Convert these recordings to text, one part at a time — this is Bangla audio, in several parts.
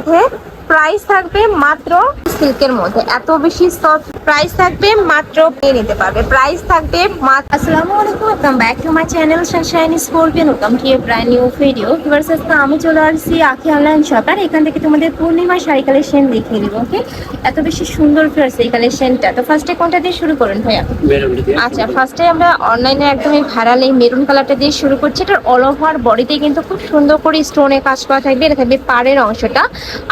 মধ্যে প্রাইস থাকবে মাত্র সিল্কের মধ্যে। এত বেশি সফট প্রাইস থাকবে মাত্র পেয়ে নিতে পারবে। প্রাইস থাকবে মাত্র আসসালামু আলাইকুম welcome back to my channel sunshine scorpion welcome to a brand new video viewers আজকে আমি চলে আসছি আখি অনলাইন শপ আর এখান থেকে তোমাদের পূর্ণিমা শাড়ি কালেকশন দেখিয়ে দিব ওকে এত বেশি সুন্দর ভিউয়ার্স এই কালেকশনটা তো ফার্স্টে কোনটা দিয়ে শুরু করুন ভাইয়া? আচ্ছা ফার্স্টে আমরা অনলাইনে একদমই ভাইরাল এই মেরুন কালারটা দিয়ে শুরু করছি। এটার অল ওভার বডিতে কিন্তু খুব সুন্দর করে স্টোনে কাজ করা থাকবে। এটা থাকবে পাড়ের অংশটা।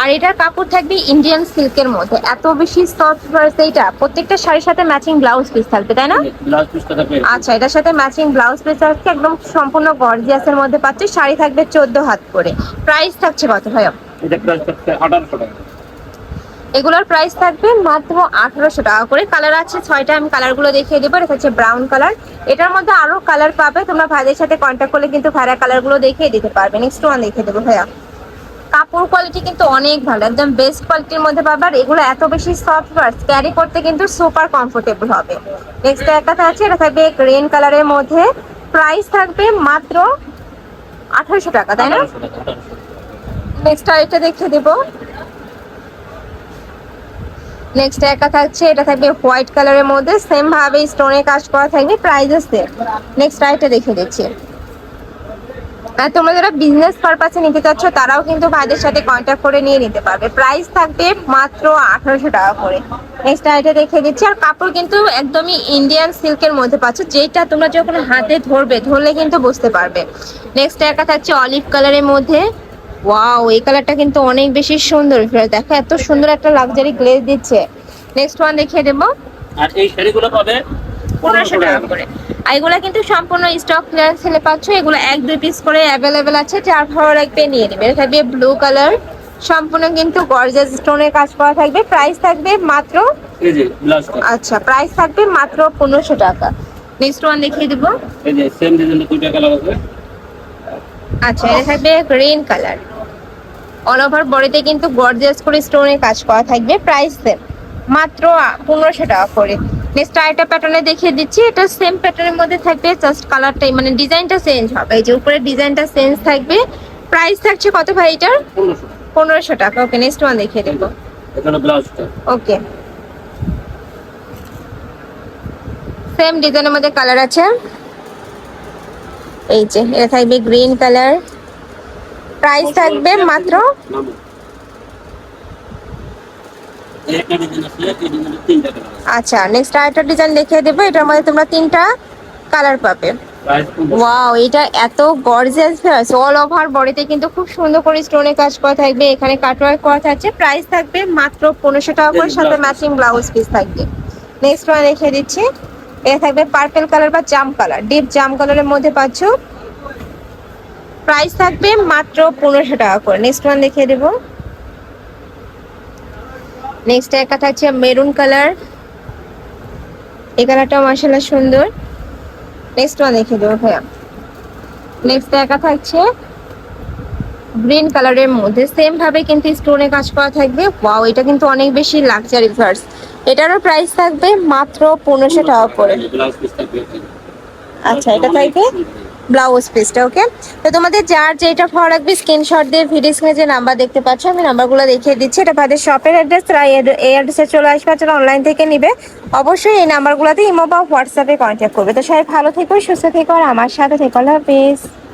আর এটার কাপড় থাকবে ইন্ডিয়ান সিল্কের মধ্যে। এত বেশি সফট ভার্স এইটা প্রত্যেকটা শাড়ির সাথে ম্যাচিং ব্লাউজ পিস থাকবে তাই না? ব্লাউজ পিসটা থাকবে আচ্ছা এটার সাথে ম্যাচিং ব্লাউজ পিস থাকছে একদম সম্পূর্ণ গর্জিয়াসের মধ্যে পাচ্ছে শাড়ি থাকবে চোদ্দ হাত করে। প্রাইস থাকছে কত ভাইয়া? এটা প্রাইস থাকছে আঠারোশো টাকা। এগুলোর প্রাইস থাকবে মাত্র আঠারোশো টাকা করে। কালার আছে ছয়টা আমি কালারগুলো দেখিয়ে দেবো। এটা হচ্ছে ব্রাউন কালার এটার মধ্যে আরও কালার পাবে তোমরা ভাইদের সাথে কন্ট্যাক্ট করলে কিন্তু ভাইরা কালারগুলো দেখিয়ে দিতে পারবে। নেক্সট ওয়ান দেখিয়ে দেবো ভাইয়া। কাপড় কোয়ালিটি কিন্তু অনেক ভালো একদম বেস্ট কোয়ালিটির মধ্যে পাবে। আর এগুলো এত বেশি সফট ওয়ার্স ক্যারি করতে কিন্তু সুপার কমফোর্টেবল হবে। নেক্সট একটা আছে এটা থাকবে গ্রিন কালারের মধ্যে। প্রাইস থাকবে মাত্র আঠারোশো টাকা তাই না? নেক্সট আরেকটা দেখে দেবো। নেক্সট একা থাকছে এটা থাকবে হোয়াইট কালারের মধ্যে। সেম ভাবে স্টোনে কাজ করা থাকবে প্রাইজেস সেম নেক্সট আরেকটা দেখে দিচ্ছি। আর তোমরা যারা বিজনেস পারপাসে নিতে চাচ্ছ, তারাও কিন্তু ভাইদের সাথে কন্ট্যাক্ট করে নিয়ে নিতে পারবে। প্রাইস থাকবে মাত্র আঠারোশো টাকা করে। নেক্সট আইটা দেখে দিচ্ছি। আর কাপড় কিন্তু একদমই ইন্ডিয়ান সিল্কের মধ্যে পাচ্ছ, যেটা তোমরা যখন হাতে ধরবে, ধরলে কিন্তু বুঝতে পারবে। নেক্সট একা থাকছে অলিভ কালারের মধ্যে। ওয়াও এই কালারটা কিন্তু অনেক বেশি সুন্দর। দেখো, এত সুন্দর একটা লাক্সারি গ্লেজ দিচ্ছে। নেক্সট ওয়ান দেখিয়ে দেবো। আর এই শাড়িগুলো পাবে পনেরোশো টাকা করে। আর এগুলা কিন্তু সম্পূর্ণ স্টক ক্লিয়ারেন্স সেলে পাচ্ছ এগুলো এক দুই পিস করে অ্যাভেলেবেল আছে যার ভালো লাগবে নিয়ে নেবে। থাকবে ব্লু কালার সম্পূর্ণ কিন্তু গর্জাস স্টোনের কাজ করা থাকবে। প্রাইস থাকবে মাত্র এই যে ব্লাউজটা আচ্ছা প্রাইস থাকবে মাত্র পনেরোশো টাকা। নেক্সট ওয়ান দেখিয়ে দেবো। আচ্ছা এটা থাকবে গ্রিন কালার অল ওভার বডিতে কিন্তু গর্জিয়াস করে স্টোনের কাজ করা থাকবে। প্রাইস সেম মাত্র পনেরোশো টাকা করে। নেক্সট আরেকটা প্যাটার্নে দেখিয়ে দিচ্ছি এটা সেম প্যাটার্নের মধ্যে থাকবে জাস্ট কালারটাই মানে ডিজাইনটা চেঞ্জ হবে। এই যে উপরে ডিজাইনটা চেঞ্জ থাকবে প্রাইস থাকছে কত ভাই এটার? পনেরোশো। টাকা। ওকে নেক্সট ওয়ান দেখিয়ে দেবো। ওকে সেম ডিজাইনের মধ্যে কালার আছে। এই যে এটা থাকবে গ্রিন কালার প্রাইস থাকবে মাত্র নামো এই একটা ডিজাইন আছে এই ডিজাইনের তিনটা কালার আছে আচ্ছা নেক্সট আরেকটা ডিজাইন দেখিয়ে দেবো। এটার মধ্যে তোমরা তিনটা কালার পাবে। ওয়াও এটা এত গর্জিয়াস আছে অল ওভার বডিতে কিন্তু খুব সুন্দর করে স্টোনে কাজ করা থাকবে এখানে কাটওয়ার্ক করা থাকছে। প্রাইস থাকবে মাত্র পনেরোশো টাকা করে সাথে ম্যাচিং ব্লাউজ পিস থাকবে। নেক্সট ওয়ান দেখিয়ে দিচ্ছি। এটা থাকবে পার্পল কালার বা জাম কালার ডিপ জাম কালারের মধ্যে পাচ্ছ। প্রাইস থাকবে মাত্র পনেরোশো টাকা করে। নেক্সট ওয়ান দেখিয়ে দেবো। নেক্সট একটা থাকছে মেরুন কালার এই কালারটাও মাসাল্লাহ সুন্দর। নেক্সট ওয়ান দেখিয়ে দেবো ভাইয়া। নেক্সট একা থাকছে গ্রিন কালারের মধ্যে। সেম ভাবে কিন্তু স্টোনে কাজ করা থাকবে। ওয়াও এটা কিন্তু অনেক বেশি লাক্সারি ভার্স এটারও প্রাইস থাকবে মাত্র পনেরোশো টাকা করে। আচ্ছা এটা থাকবে ব্লাউজ পিসটা ওকে তো তোমাদের যার যেটা ভালো লাগবে স্ক্রিনশট দিয়ে ভিডিও স্ক্রিনে যে নাম্বার দেখতে পাচ্ছ, আমি নাম্বারগুলো দেখিয়ে দিচ্ছি। এটা তাদের শপের অ্যাড্রেস তারা এই- অ্যাড্রেসে চলে আসবে, যারা অনলাইন থেকে নিবে। অবশ্যই এই নাম্বারগুলোতে ইমো বা হোয়াটসঅ্যাপে কন্ট্যাক্ট করবে। তো সবাই ভালো থেকো, সুস্থ থেকো, আর আমার সাথে থেকো। আল্লাহ হাফিজ।